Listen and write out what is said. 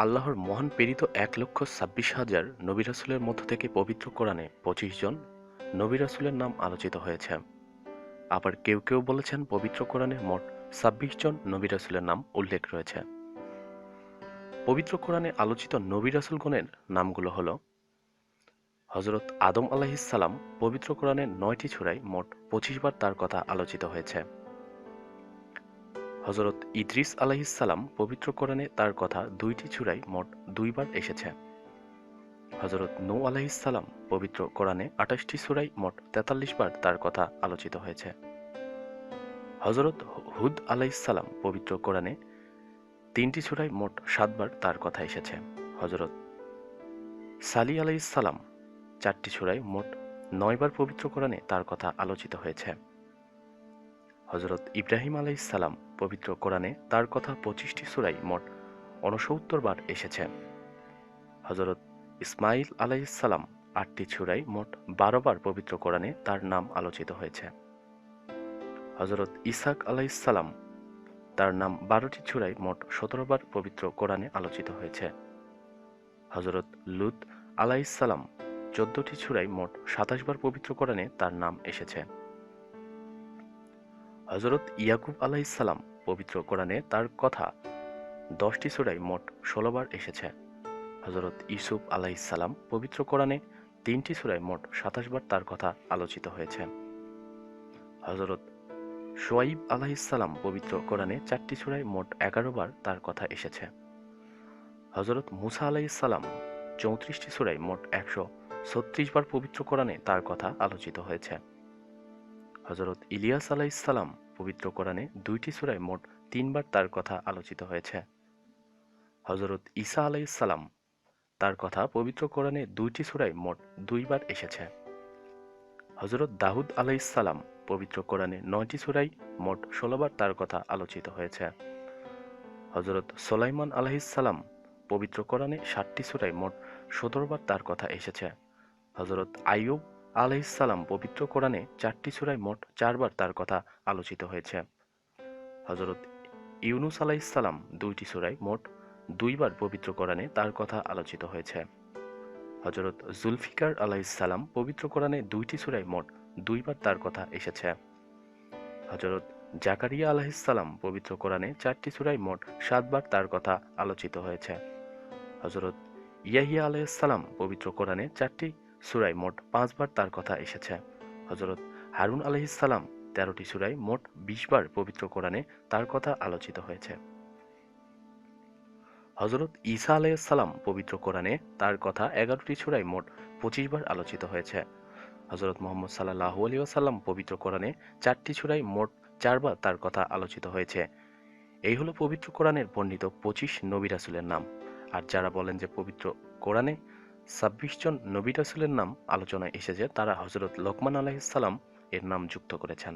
আল্লাহর মহান প্রেরিত এক লক্ষ ছাব্বিশ হাজার নবী রাসূলের মধ্য থেকে পবিত্র কোরআনে পঁচিশ জন নবী রাসূলের নাম আলোচিত হয়েছে। আবার কেউ কেউ বলেছেন পবিত্র কোরআনে মোট ছাব্বিশ জন নবী রাসূলের নাম উল্লেখ রয়েছে। পবিত্র কোরআনে আলোচিত নবী রাসূলগণের নামগুলো হলো হজরত আদম আলাহিসাল্লাম পবিত্র কোরআনের নয়টি ছুরায় মোট পঁচিশ বার তার কথা আলোচিত হয়েছে। হজরত ইদ্রিস আলাহিসাল্লাম পবিত্র কোরআনে তার কথা দুইটি চূড়ায় মোট দুইবার এসেছে। হজরত নৌ আলাহিসাল্লাম পবিত্র কোরআনে আঠাশটি চূড়ায় মোট তেতাল্লিশ বার তার কথা আলোচিত হয়েছে। হজরত হুদ আলাহিসাল্লাম পবিত্র কোরআনে তিনটি চূড়ায় মোট সাতবার তার কথা এসেছে। হজরত সালি আলাইসাল্লাম চারটি চূড়ায় মোট নয়বার পবিত্র কোরআনে তার কথা আলোচিত হয়েছে। হজরত ইব্রাহিম আলাইসাল্লাম পবিত্র কোরআনে তার কথা পঁচিশটি সুরাই মোট উনসত্তর বার এসেছে। হজরত ইসমাইল আলাইসাল্লাম আটটি ছুরাই মোট বারো বার পবিত্র কোরআনে তার নাম আলোচিত হয়েছে। হজরত ইসাক আলাইসাল্লাম তার নাম বারোটি ছুরাই মোট সতেরো বার পবিত্র কোরআনে আলোচিত হয়েছে। হজরত লুত আলাইসাল্লাম চোদ্দটি ছুরাই মোট সাতাশ বার পবিত্র কোরআনে তার নাম এসেছে। হজরত ইয়াকুব আলাইসাল্লাম পবিত্র কোরআনে তার কথা দশটি সুরাই মোট ষোলোবার এসেছে। হজরত ইউসুফ আলাইসাল্লাম পবিত্র কোরআনে তিনটি সুরায় মোট সাতাশ বার তার কথা আলোচিত হয়েছে। হজরত সোয়াইব আলাইসাল্লাম পবিত্র কোরআনে চারটি সুরায় মোট এগারো বার তার কথা এসেছে। হজরত মুসা আলাইসাল্লাম চৌত্রিশটি সুরায় মোট একশো ছত্রিশ বার পবিত্র কোরআনে তার কথা আলোচিত হয়েছে। হজরত ইলিয়াস আলাইসাল্লাম পবিত্র কোরআনে দুইটি সুরায় মোট তিনবার তার কথা আলোচিত হয়েছে। হজরত ঈসা আলাইসাল্লাম তার কথা পবিত্র কোরআনে দুইটি সুরায় মোট দুইবার এসেছে। হজরত দাহুদ আলাইসাল্লাম পবিত্র কোরআনে নয়টি সুরাই মোট ষোলোবার তার কথা আলোচিত হয়েছে। হজরত সোলাইমান আলাইসাল্লাম পবিত্র কোরআনে ষাটটি সুরায় মোট সতেরোবার তার কথা এসেছে। হজরত আইয়ুব আলাইসাল্লাম পবিত্র কোরআনে চারটি সুরায় মোট চারবার তার কথা আলোচিত হয়েছে। হজরত ইউনুস আলাইসাল্লাম দুইটি সুরায় মোট দুইবার পবিত্র কোরআনে তার কথা আলোচিত হয়েছে। হজরত জুলফিকার আলাইসাল্লাম পবিত্র কোরআনে দুইটি সুরায় মোট দুইবার তার কথা এসেছে। হজরত জাকারিয়া আলাহিসাল্লাম পবিত্র কোরআনে চারটি সুরায় মোট সাতবার তার কথা আলোচিত হয়েছে। হজরত ইয়াহিয়া আলাইসাল্লাম পবিত্র কোরআনে চারটি সুরায় মোট পাঁচবার তার কথা এসেছে। হজরত হারুন আলহিসাল্লাম তেরোটি সুরায় মোট বিশ বার পবিত্র কোরআনে তার কথা আলোচিত হয়েছে। হজরত ঈসা আলাইসাল্লাম পবিত্র কোরআনে তার কথা এগারোটি সুরায় মোট পঁচিশ বার আলোচিত হয়েছে। হজরত মোহাম্মদ সাল্লাহ আলী আসাল্লাম পবিত্র কোরআনে চারটি সুরায় মোট চারবার তার কথা আলোচিত হয়েছে। এই হলো পবিত্র কোরআনের বর্ণিত পঁচিশ নবী রাসুলের নাম। আর যারা বলেন যে পবিত্র কোরআনে ছাব্বিশ জন নবী রাসুলের নাম আলোচনায় এসেছে, তারা হজরত লোকমান আলাহিসাল্লাম এর নাম যুক্ত করেছেন।